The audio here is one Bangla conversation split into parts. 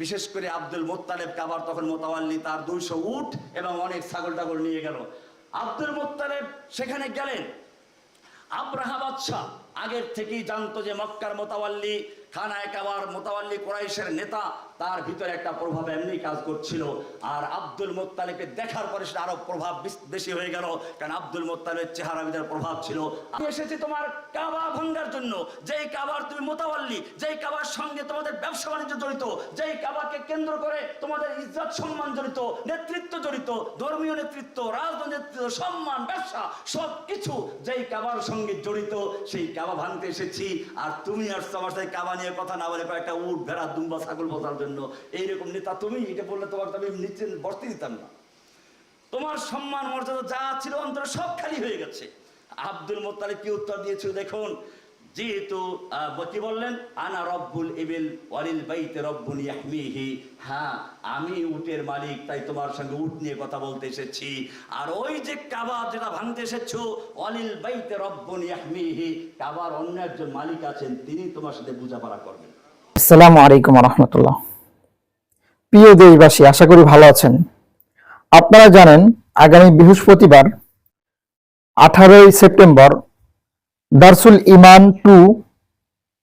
বিশেষ করে আব্দুল মোত্তালেব কাবার তখন মোতাবাল্লি, তার দুইশো উট এবং অনেক ছাগল টাগল নিয়ে গেল। আব্দুল মোত্তালেব সেখানে গেলেন। আব্রাহা বাদশাহ আগের থেকেই জানতো যে মক্কার মোতাওয়াল্লি খানায় কাবার মোতাওয়াল্লি কোরাইশের নেতা, তার ভিতরে একটা প্রভাব এমনি কাজ করছিল। আর আব্দুল মোত্তালেবকে দেখার পরে সেটা আরও প্রভাব বেশি হয়ে গেল, কারণ আব্দুল মোত্তালেবের চেহারা ভিতরে প্রভাব ছিল। আমি এসেছি তোমার কাবা ভাঙ্গার জন্য। যেই কাবার তুমি মোতাওয়াল্লি যেই কাবার সঙ্গে তোমাদের ব্যবসা বাণিজ্য জড়িত, যেই কাবাকে কেন্দ্র করে তোমাদের ইজ্জত সম্মান জড়িত, নেতৃত্ব জড়িত, ধর্মীয় নেতৃত্ব, রাজনৈতিক সম্মান, ব্যবসা সব কিছু যেই কাবার সঙ্গে জড়িত, সেই কাবা ভাঙতে এসেছি। আর তুমি আর আমার সাথে কাবা নিয়ে। কথা না বলে কয়েকটা উট, ভেড়া, দুম্বা, ছাগল বসার জন্য। এইরকম নেতা তুমি, এটা বললে তোমার তো আমি নিচে বসতে দিতাম না। তোমার সম্মান, মর্যাদা যা ছিল অন্তরে সব খালি হয়ে গেছে। আব্দুল মোত্তালিব কি উত্তর দিয়েছিল দেখুন? যেহেতু বললেন, আনা রব্বুল ইবিল ওয়ালিল বাইতে রব্বুল ইয়াহমিহি। হ্যাঁ আমি উটের মালিক, তাই তোমার সঙ্গে উট নিয়ে কথা বলতে এসেছি। আর ওই যে যেটা ভাঙতে এসেছ বাইতে রব্বুল ইয়াহমিহি, কাবার অন্য একজন মালিক আছেন তিনি তোমার সাথে বোঝাপড়া করবেন। আসসালামু আলাইকুম রহমতুল্লাহ প্রিয় দেশবাসী, আশা করি ভালো আছেন। আপনারা জানেন, আগামী বৃহস্পতিবার, আঠারোই সেপ্টেম্বর দারসুল ইমান টু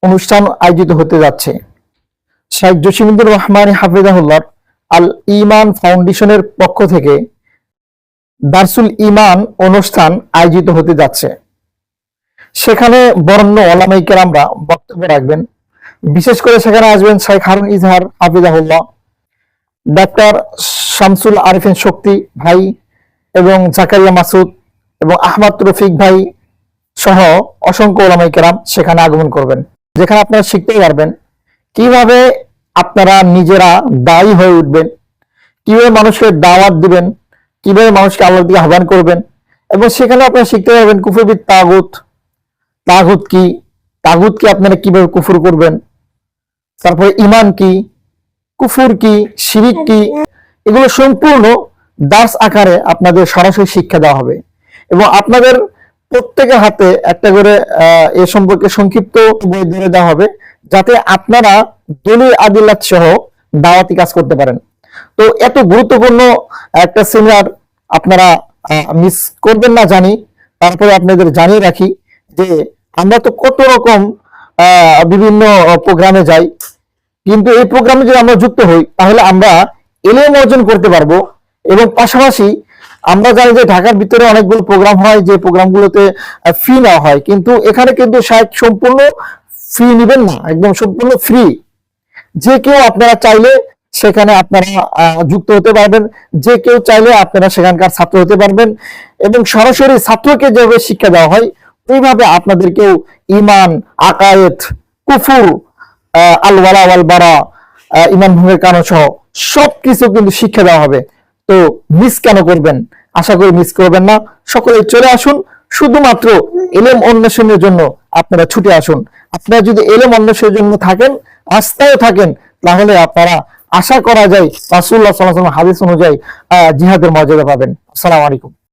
অনুষ্ঠান আয়োজিত হতে যাচ্ছে। শেখ জসিমুদ্দুর রহমান হাফিজাহুল্লাহ আল ইমান ফাউন্ডেশনের পক্ষ থেকে দারসুল ইমান অনুষ্ঠান আয়োজিত হতে যাচ্ছে। সেখানে বরণ্য ওলামাই কেরামরা বক্তব্য রাখবেন। বিশেষ করে সেখানে আসবেন শেখ হারুন ইজহার হাফিজাহুল্লাহ, ডাক্তার শামসুল আরিফিন শক্তি ভাই এবং জাকারিয়া মাসুদ এবং আহমদ রফিক ভাই সহ অসংখ্য ওলামাই কেরাম সেখানে আগমন করবেন। যেখানে আপনারা শিখতে পারবেন কীভাবে আপনারা নিজেরা দায়ী হয়ে উঠবেন, কীভাবে মানুষকে দাওয়াত দিবেন, কীভাবে মানুষকে আল্লাহর দিকে আহ্বান করবেন এবং সেখানে আপনারা শিখতে পারবেন কুফুরবিদ তাগুত। তাগুত কি? তাগুতকে আপনারা কীভাবে কুফুর করবেন? তারপরে ইমান কি? কুফুর কি? শিরিক কি? এগুলো সম্পূর্ণ দাস আকারে আপনাদের সরাসরি শিক্ষা দেওয়া হবে এবং আপনাদের প্রত্যেকের হাতে একটা করে এ সম্পর্কে সংক্ষিপ্ত বই ধরে দেওয়া হবে, যাতে আপনারা দলীয় আদিল্লাত সহ দাওয়াতি কাজ করতে পারেন। তো এত গুরুত্বপূর্ণ একটা সেমিনার আপনারা মিস করবেন না, জানি। তারপরে আপনাদের জানিয়ে রাখি যে আমরা তো কত রকম বিভিন্ন প্রোগ্রামে যাই। কিন্তু এই প্রোগ্রামে যদি আমরা যুক্ত হই, তাহলে আমরা এলএম অর্জন করতে পারব এবং পাশাপাশি আমরা জানি যে ঢাকার ভিতরে অনেকগুলো প্রোগ্রাম হয় যে প্রোগ্রামগুলোতে ফি নেওয়া হয়। কিন্তু এখানে কিন্তু সাহেব সম্পূর্ণ ফি নেবেন না একদম সম্পূর্ণ ফ্রি যে কেউ আপনারা চাইলে সেখানে আপনারা যুক্ত হতে পারবেন। যে কেউ চাইলে আপনারা সেখানকার ছাত্র হতে পারবেন। এবং সরাসরি ছাত্রকে যেভাবে শিক্ষা দেওয়া হয় ওইভাবে আপনাদেরকেও ইমান আকায়েত কুফুর আহ, আল ওয়ালা ওয়াল বারা ইমান ভঙ্গের কারণ সহ সবকিছু কিন্তু শিক্ষা দেওয়া হবে। তো মিস কেন করবেন? আশা করি মিস করবেন না। সকলে চলে আসুন। শুধুমাত্র এলেম অন্বেষণের জন্য আপনারা ছুটে আসুন। আপনারা যদি এলেম অন্বেষণের জন্য থাকেন আস্থায় থাকেন, তাহলে আপনারা আশা করা যায় রাসুল্লাহ সাল্লাহ হাদিস অনুযায়ী জিহাদের মর্যাদা পাবেন। আসসালামু আলাইকুম।